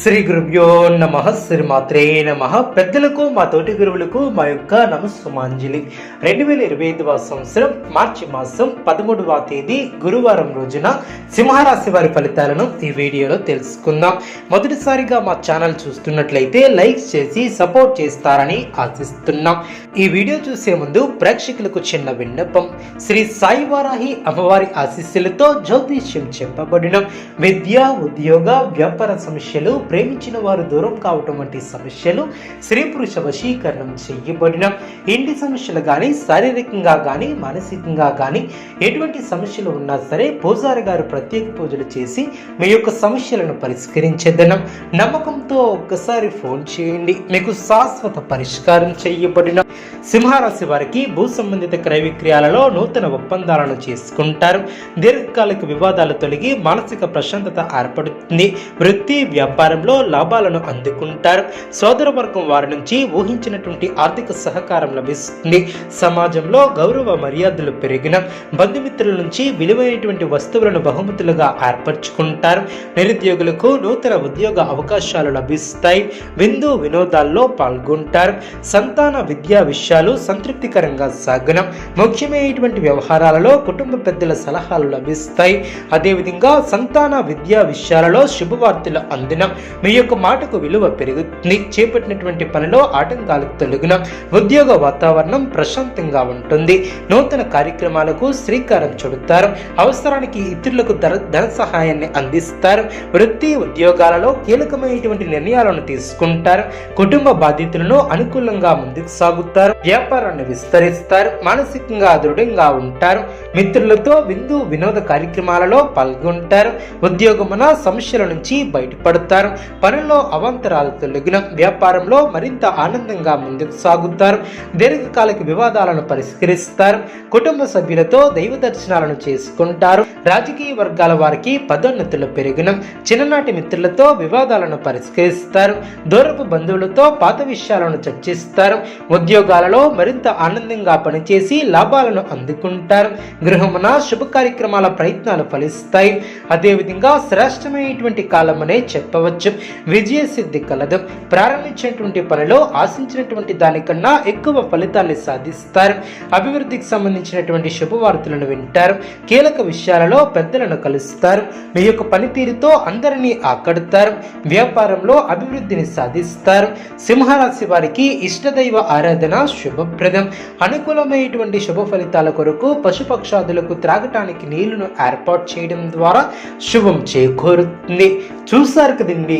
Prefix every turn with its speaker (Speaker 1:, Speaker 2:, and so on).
Speaker 1: శ్రీ గురుభ్యో నమ శ్రీమాత్రే నమ. పెద్దలకు మా తోటి గురువులకు మా యొక్క నమస్సుమాంజలి. రెండు వేల ఇరవై ఐదవ సంవత్సరం మార్చి మాసం పదమూడవ తేదీ గురువారం రోజున సింహరాశి వారి ఫలితాలను ఈ వీడియోలో తెలుసుకుందాం. మొదటిసారిగా మా ఛానల్ చూస్తున్నట్లయితే లైక్ చేసి సపోర్ట్ చేస్తారని ఆశిస్తున్నాం. ఈ వీడియో చూసే ముందు ప్రేక్షకులకు చిన్న విన్నపం. శ్రీ సాయి వారాహి అమ్మవారి ఆశీస్సులతో జ్యోతిష్యం చెప్పబడిన విద్య ఉద్యోగ వ్యాపార సమస్యలు ప్రేమించిన వారు దూరం కావటం వంటి సమస్యలు స్త్రీ పురుష వశీకరణం చేయబడిన ఇంటి సమస్యలు కానీ శారీరకంగా కానీ మానసికంగా కానీ ఎటువంటి సమస్యలు ఉన్నా సరే పూజారి గారు ప్రత్యేక పూజలు చేసి మీ యొక్క సమస్యలను పరిష్కరించేదనం. నమ్మకంతో ఒక్కసారి ఫోన్ చేయండి. మీకు శాశ్వత పరిష్కారం చేయబడిన సింహరాశి వారికి భూ సంబంధిత క్రయ విక్రయాలలో నూతన ఒప్పందాలను చేసుకుంటారు. దీర్ఘకాలిక వివాదాలు తొలగి మానసిక ప్రశాంతత ఏర్పడుతుంది. వృత్తి వ్యాపారం వ్యాపారంలో లాభాలను అందుకుంటారు. సోదర వర్గం వారి నుంచి ఊహించినటువంటి ఆర్థిక సహకారం లభిస్తుంది. సమాజంలో గౌరవ మర్యాదలు పెరిగిన బంధుమిత్రుల నుంచి విలువైనటువంటి వస్తువులను బహుమతులుగా ఏర్పరచుకుంటారు. నిరుద్యోగులకు నూతన ఉద్యోగ అవకాశాలు లభిస్తాయి. విందు వినోదాల్లో పాల్గొంటారు. సంతాన విద్యా విషయాలు సంతృప్తికరంగా సాగనం ముఖ్యమైనటువంటి వ్యవహారాలలో కుటుంబ పెద్దల సలహాలు లభిస్తాయి. అదేవిధంగా సంతాన విద్యా విషయాలలో శుభవార్తలు అందినం మీ యొక్క మాటకు విలువ పెరుగుతుంది. చేపట్టినటువంటి పనిలో ఆటంకాలకు తొలగిన ఉద్యోగ వాతావరణం ప్రశాంతంగా ఉంటుంది. నూతన కార్యక్రమాలకు శ్రీకారం చుడతారు. అవసరానికి ఇతరులకు ధర ధన సహాయాన్ని అందిస్తారు. వృత్తి ఉద్యోగాలలో కీలకమైనటువంటి నిర్ణయాలను తీసుకుంటారు. కుటుంబ బాధ్యతలను అనుకూలంగా ముందుకు సాగుతారు. వ్యాపారాన్ని విస్తరిస్తారు. మానసికంగా దృఢంగా ఉంటారు. మిత్రులతో విందు వినోద కార్యక్రమాలలో పాల్గొంటారు. ఉద్యోగమున సమస్యల నుంచి బయటపడతారు. పనుల్లో అవాంతరాలు తొలగిన వ్యాపారంలో మరింత ఆనందంగా ముందుకు సాగుతారు. దీర్ఘకాలిక వివాదాలను పరిష్కరిస్తారు. కుటుంబ సభ్యులతో దైవ దర్శనాలను చేసుకుంటారు. రాజకీయ వర్గాల వారికి పదోన్నతులు పెరిగిన. చిన్ననాటి మిత్రులతో వివాదాలను పరిష్కరిస్తారు. దూరపు బంధువులతో పాత విషయాలను చర్చిస్తారు. ఉద్యోగాలలో మరింత ఆనందంగా పనిచేసి లాభాలను అందుకుంటారు. గృహమున శుభ కార్యక్రమాల ప్రయత్నాలు ఫలిస్తాయి. అదేవిధంగా శ్రేష్టమైనటువంటి కాలమనే చెప్పవచ్చు. విజయ సిద్ధి కలదు. ప్రారంభించినటువంటి పనిలో ఆశించినటువంటి దానికన్నా ఎక్కువ ఫలితాన్ని సాధిస్తారు. అభివృద్ధికి సంబంధించినటువంటి శుభవార్తలను వింటారు. కీలక విషయాలలో పెద్దలను కలుస్తారు. మీ యొక్క పనితీరుతో అందరినీ ఆకడతారు. వ్యాపారంలో అభివృద్ధిని సాధిస్తారు. సింహరాశి వారికి ఇష్టదైవ ఆరాధన శుభప్రదం. అనుకూలమైనటువంటి శుభ ఫలితాల కొరకు పశుపక్షాదులకు త్రాగటానికి నీళ్ళను ఏర్పాటు చేయడం ద్వారా శుభం చేకూరుతుంది. చూసారు కదండి?